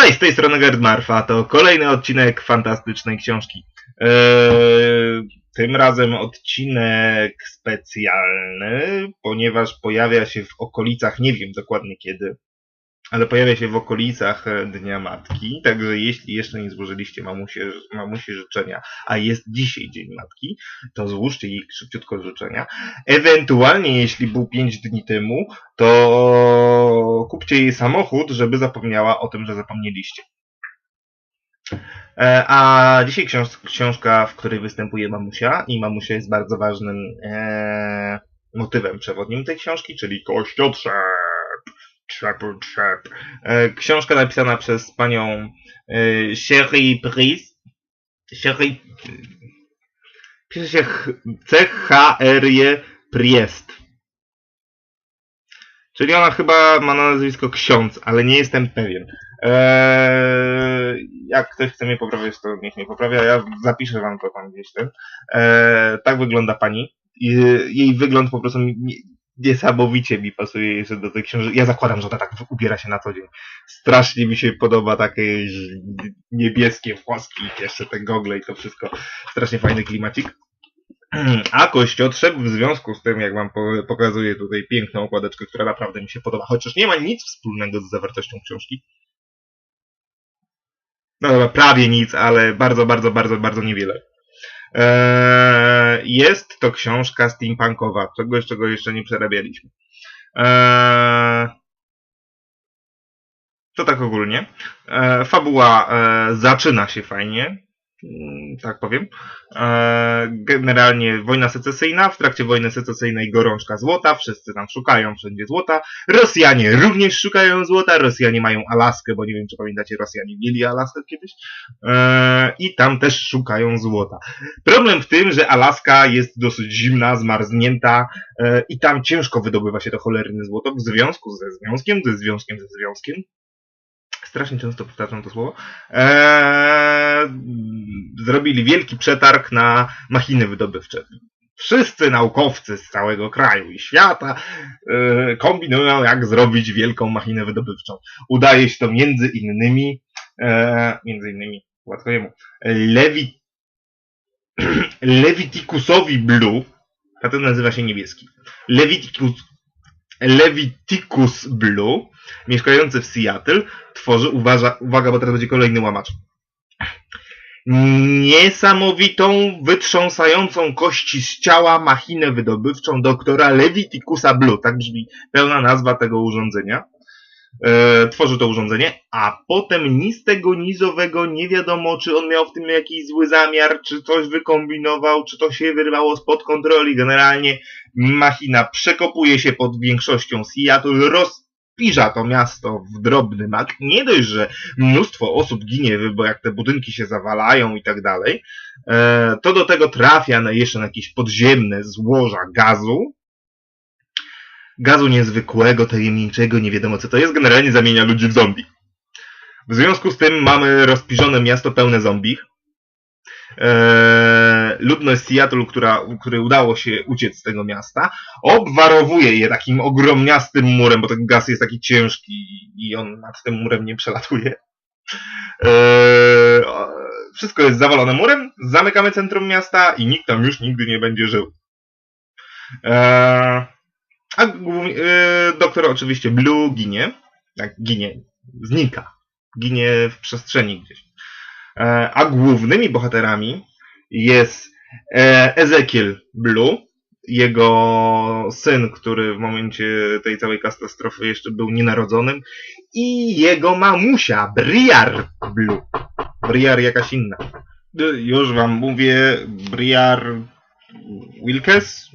Cześć, z tej strony Gerd Marfa, to kolejny odcinek fantastycznej książki. Eee, tym razem odcinek specjalny, ponieważ pojawia się w okolicach, nie wiem dokładnie kiedy, ale pojawia się w okolicach e, Dnia Matki, także jeśli jeszcze nie złożyliście mamusie, mamusi życzenia, a jest dzisiaj Dzień Matki, to złóżcie jej szybciutko życzenia. Ewentualnie, jeśli był 5 dni temu, to kupcie jej samochód, żeby zapomniała o tym, że zapomnieliście. E, A dzisiaj książ książka, w której występuje mamusia i mamusia jest bardzo ważnym e, motywem przewodnim tej książki, czyli kościotrzep. Trzep, trzep. E, książka napisana przez panią e, Sherry Pris. Sherry... Pisze się ch- C-H-R-E Priest. Czyli ona chyba ma na nazwisko ksiądz, ale nie jestem pewien. Eee, jak ktoś chce mnie poprawiać, to niech mnie poprawia. Ja zapiszę wam to tam gdzieś ten. Eee, tak wygląda pani. Jej wygląd po prostu niesamowicie mi pasuje jeszcze do tej książki. Ja zakładam, że ona tak ubiera się na co dzień. Strasznie mi się podoba takie niebieskie włoski, jeszcze te gogle i to wszystko. Strasznie fajny klimacik. A kościotrzeb w związku z tym, jak wam po- pokazuję tutaj piękną okładeczkę, która naprawdę mi się podoba, chociaż nie ma nic wspólnego z zawartością książki. No dobra, prawie nic, ale bardzo, bardzo, bardzo, bardzo niewiele. Eee, jest to książka steampunkowa, czegoś, czego jeszcze nie przerabialiśmy. Eee, to tak ogólnie. Eee, fabuła e, zaczyna się fajnie, tak powiem. Eee, generalnie wojna secesyjna, w trakcie wojny secesyjnej gorączka złota, wszyscy tam szukają wszędzie złota. Rosjanie również szukają złota, Rosjanie mają Alaskę, bo nie wiem czy pamiętacie, Rosjanie mieli Alaskę kiedyś. Eee, I tam też szukają złota. Problem w tym, że Alaska jest dosyć zimna, zmarznięta e, i tam ciężko wydobywa się to cholerne złoto w związku ze związkiem, ze związkiem, ze związkiem. Strasznie często powtarzam to słowo. Eee, zrobili wielki przetarg na machiny wydobywcze. Wszyscy naukowcy z całego kraju i świata e, kombinują, jak zrobić wielką machinę wydobywczą. Udaje się to między innymi, e, między innymi, łatwo jemu, Lewi, Leviticusowi Blue, a ten nazywa się niebieski. Leviticus, Leviticus Blue, mieszkający w Seattle, tworzy, uważa, uwaga, bo teraz będzie kolejny łamacz. Niesamowitą, wytrząsającą kości z ciała machinę wydobywczą doktora Leviticusa Blue. Tak brzmi pełna nazwa tego urządzenia. E, tworzy to urządzenie, a potem nic tego nizowego nie wiadomo, czy on miał w tym jakiś zły zamiar, czy coś wykombinował, czy to się wyrwało spod kontroli. Generalnie machina przekopuje się pod większością Seattle, rozpiża to miasto w drobny mak. Nie dość, że mnóstwo osób ginie, bo jak te budynki się zawalają i tak dalej, e, to do tego trafia na jeszcze na jakieś podziemne złoża gazu, gazu niezwykłego, tajemniczego, nie wiadomo co to jest, generalnie zamienia ludzi w zombie. W związku z tym mamy rozpiżone miasto pełne zombich. Eee, ludność Seattle, która, której udało się uciec z tego miasta, obwarowuje je takim ogromniastym murem, bo ten gaz jest taki ciężki i on nad tym murem nie przelatuje. Eee, wszystko jest zawalone murem, zamykamy centrum miasta i nikt tam już nigdy nie będzie żył. Eee, a yy, doktor oczywiście Blue ginie. Tak, ginie. Znika. Ginie w przestrzeni gdzieś. E, a głównymi bohaterami jest e, Ezekiel Blue, jego syn, który w momencie tej całej katastrofy jeszcze był nienarodzonym, i jego mamusia, Briar Blue. Briar jakaś inna. Y, Już wam mówię, Briar Wilkes?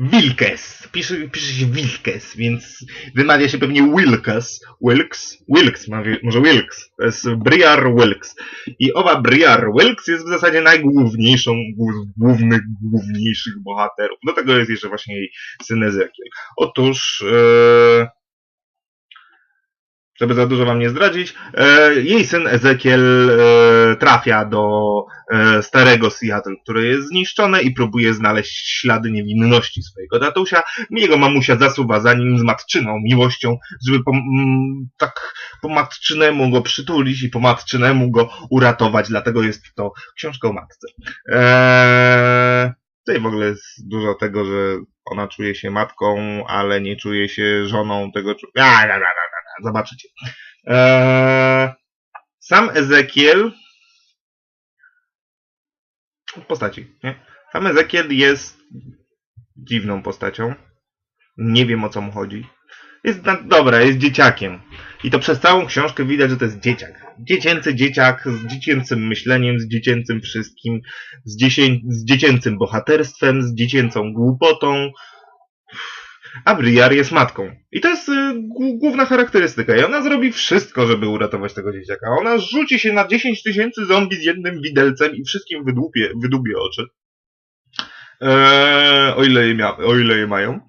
Wi- wi- Wilkes. Pisze, pisze się Wilkes, więc wymawia się pewnie Wilkes. Wilkes? Wilkes, może Wilkes. To jest Briar Wilkes. I owa Briar Wilkes jest w zasadzie najgłówniejszą, głó- głównych, główniejszych bohaterów. Do tego jest jeszcze właśnie jej syn Ezekiel. Otóż... E... żeby za dużo wam nie zdradzić, e, jej syn Ezekiel e, trafia do e, starego Seattle, które jest zniszczone i próbuje znaleźć ślady niewinności swojego tatusia. Jego mamusia zasuwa za nim z matczyną miłością, żeby po, tak po matczynemu go przytulić i po matczynemu go uratować, dlatego jest to książka o matce. Eee, tutaj w ogóle jest dużo tego, że ona czuje się matką, ale nie czuje się żoną tego człowieka. Zobaczycie. Eee, sam Ezekiel postaci, nie? Sam Ezekiel jest dziwną postacią. Nie wiem o co mu chodzi. Jest dobra, jest dzieciakiem. I to przez całą książkę widać, że to jest dzieciak. Dziecięcy dzieciak z dziecięcym myśleniem, z dziecięcym wszystkim, z, dziecię, z dziecięcym bohaterstwem, z dziecięcą głupotą. A Briar jest matką. I to jest y, główna charakterystyka. I ona zrobi wszystko, żeby uratować tego dzieciaka. Ona rzuci się na 10 tysięcy zombie z jednym widelcem i wszystkim wydłupie, wydłubie oczy. Eee, o, ile je mia- o ile je mają.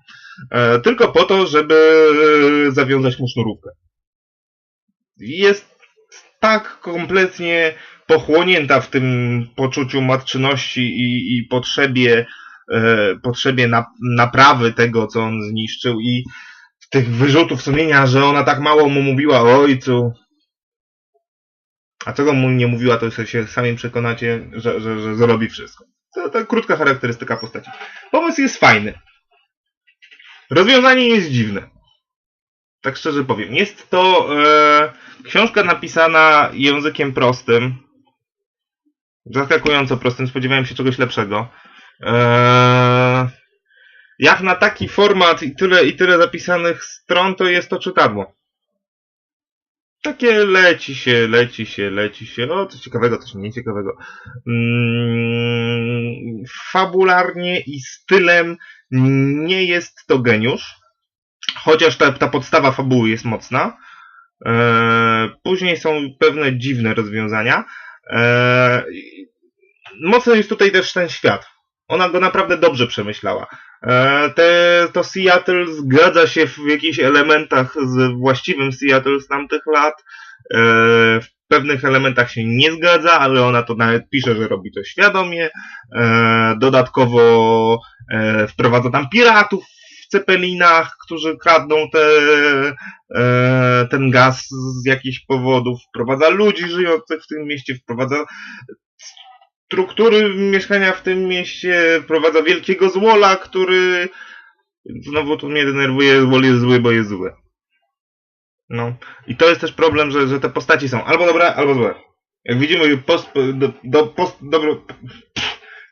Eee, tylko po to, żeby zawiązać mu sznurówkę. Jest tak kompletnie pochłonięta w tym poczuciu matczyności i, i potrzebie E, potrzebie na, naprawy tego, co on zniszczył i tych wyrzutów sumienia, że ona tak mało mu mówiła o ojcu. A czego mu nie mówiła, to się sami przekonacie, że, że, że zrobi wszystko. To, to krótka charakterystyka postaci. Pomysł jest fajny. Rozwiązanie jest dziwne. Tak szczerze powiem. Jest to e, książka napisana językiem prostym. Zaskakująco prostym. Spodziewałem się czegoś lepszego. Eee, jak na taki format i tyle, i tyle zapisanych stron, to jest to czytadło. Takie leci się, leci się, leci się. O, coś ciekawego, coś mniej ciekawego. Mm, fabularnie i stylem nie jest to geniusz. Chociaż ta, ta podstawa fabuły jest mocna. Eee, później są pewne dziwne rozwiązania. Eee, mocny jest tutaj też ten świat ona go naprawdę dobrze przemyślała. E, te, to Seattle zgadza się w jakichś elementach z właściwym Seattle z tamtych lat. E, w pewnych elementach się nie zgadza, ale ona to nawet pisze, że robi to świadomie. E, dodatkowo wprowadza tam piratów w cepelinach, którzy kradną te, ten gaz z jakichś powodów, wprowadza ludzi żyjących w tym mieście, wprowadza struktury mieszkania w tym mieście wprowadza wielkiego złola, który znowu tu mnie denerwuje, złol jest zły, bo jest zły. No. I to jest też problem, że, że te postaci są albo dobre, albo złe. Jak widzimy post, do, do, post, dobro,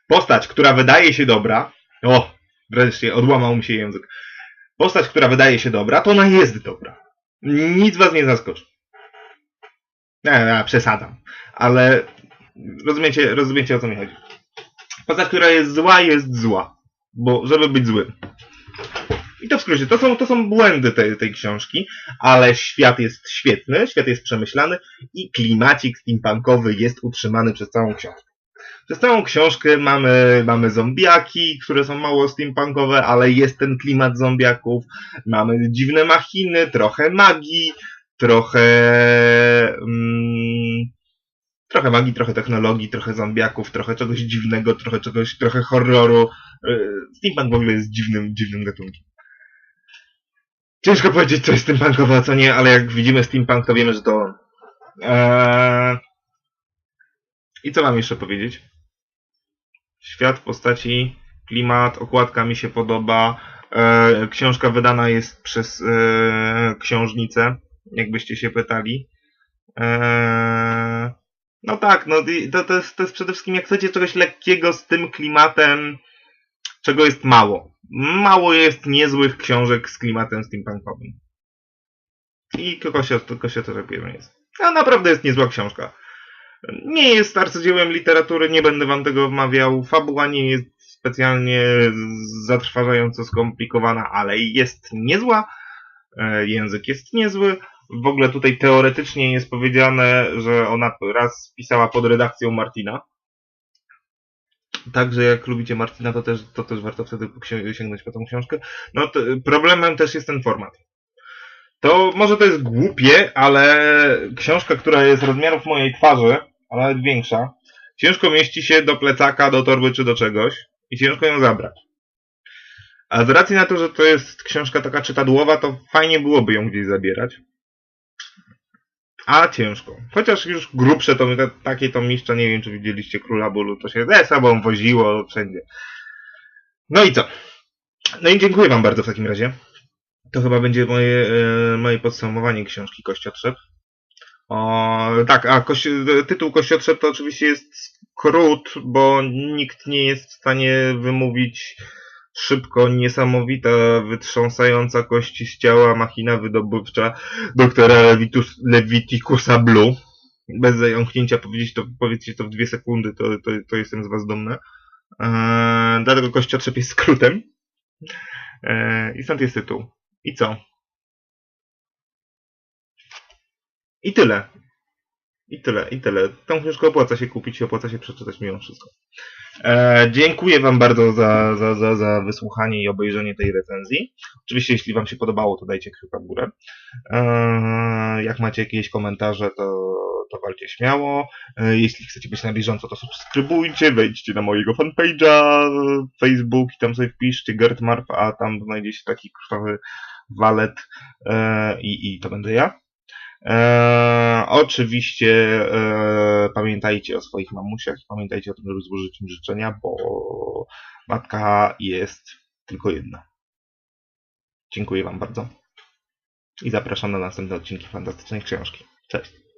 postać, która wydaje się dobra, o, wreszcie odłamał mi się język. Postać, która wydaje się dobra, to ona jest dobra. Nic was nie zaskoczy. Nie, nie, przesadzam. Ale rozumiecie, rozumiecie o co mi chodzi. Postać, która jest zła, jest zła. Bo, żeby być złym. I to w skrócie, to są, to są błędy tej, tej książki, ale świat jest świetny, świat jest przemyślany i klimacik steampunkowy jest utrzymany przez całą książkę. Przez całą książkę mamy, mamy zombiaki, które są mało steampunkowe, ale jest ten klimat zombiaków. Mamy dziwne machiny, trochę magii, trochę... Mm, trochę magii, trochę technologii, trochę zombiaków, trochę czegoś dziwnego, trochę czegoś, trochę horroru. Y, steampunk w ogóle jest dziwnym, dziwnym gatunkiem. Ciężko powiedzieć, co jest steampunkowe, a co nie, ale jak widzimy steampunk, to wiemy, że to on. Eee... I co mam jeszcze powiedzieć? Świat postaci, klimat, okładka mi się podoba. Eee, książka wydana jest przez eee, książnicę, jakbyście się pytali. Eee, no tak, no to, to, jest, to jest przede wszystkim jak chcecie czegoś lekkiego z tym klimatem, czego jest mało. Mało jest niezłych książek z klimatem steampunkowym. I tylko się, tylko się to robiemy jest. A naprawdę jest niezła książka. Nie jest arcydziełem literatury, nie będę wam tego wmawiał. Fabuła nie jest specjalnie zatrważająco skomplikowana, ale jest niezła. E, język jest niezły. W ogóle tutaj teoretycznie jest powiedziane, że ona raz pisała pod redakcją Martina. Także jak lubicie Martina, to też, to też warto wtedy sięgnąć po tą książkę. No problemem też jest ten format. To może to jest głupie, ale książka, która jest rozmiarów mojej twarzy, a nawet większa, ciężko mieści się do plecaka, do torby czy do czegoś i ciężko ją zabrać. A z racji na to, że to jest książka taka czytadłowa, to fajnie byłoby ją gdzieś zabierać. A ciężko. Chociaż już grubsze to takie to mistrza, nie wiem czy widzieliście Króla Bólu, to się ze sobą woziło wszędzie. No i co? No i dziękuję wam bardzo w takim razie. To chyba będzie moje, e, moje podsumowanie książki Kościotrzep. O, tak, a kości tytuł Kościotrzep to oczywiście jest skrót, bo nikt nie jest w stanie wymówić szybko niesamowita, wytrząsająca kości z ciała machina wydobywcza doktora Levitus, Leviticusa Blue. Bez zająknięcia powiedzieć to, powiedzieć to w dwie sekundy, to, to, to jestem z was dumny. Eee, dlatego kościotrzep jest skrótem. Eee, I stąd jest tytuł. I co? I tyle. I tyle, i tyle. Tą książkę opłaca się kupić opłaca się przeczytać mimo wszystko. E, dziękuję Wam bardzo za, za, za, za wysłuchanie i obejrzenie tej recenzji. Oczywiście, jeśli Wam się podobało, to dajcie kciuka w górę. E, jak macie jakieś komentarze, to, to walcie śmiało. E, jeśli chcecie być na bieżąco, to subskrybujcie, wejdźcie na mojego fanpage'a, Facebook i tam sobie wpiszcie Gert Marf, a tam znajdziecie taki krwawy walet e, i, i to będę ja. E, oczywiście e, pamiętajcie o swoich mamusiach i pamiętajcie o tym, żeby złożyć im życzenia, bo matka jest tylko jedna. Dziękuję Wam bardzo i zapraszam na następne odcinki Fantastycznej Książki. Cześć!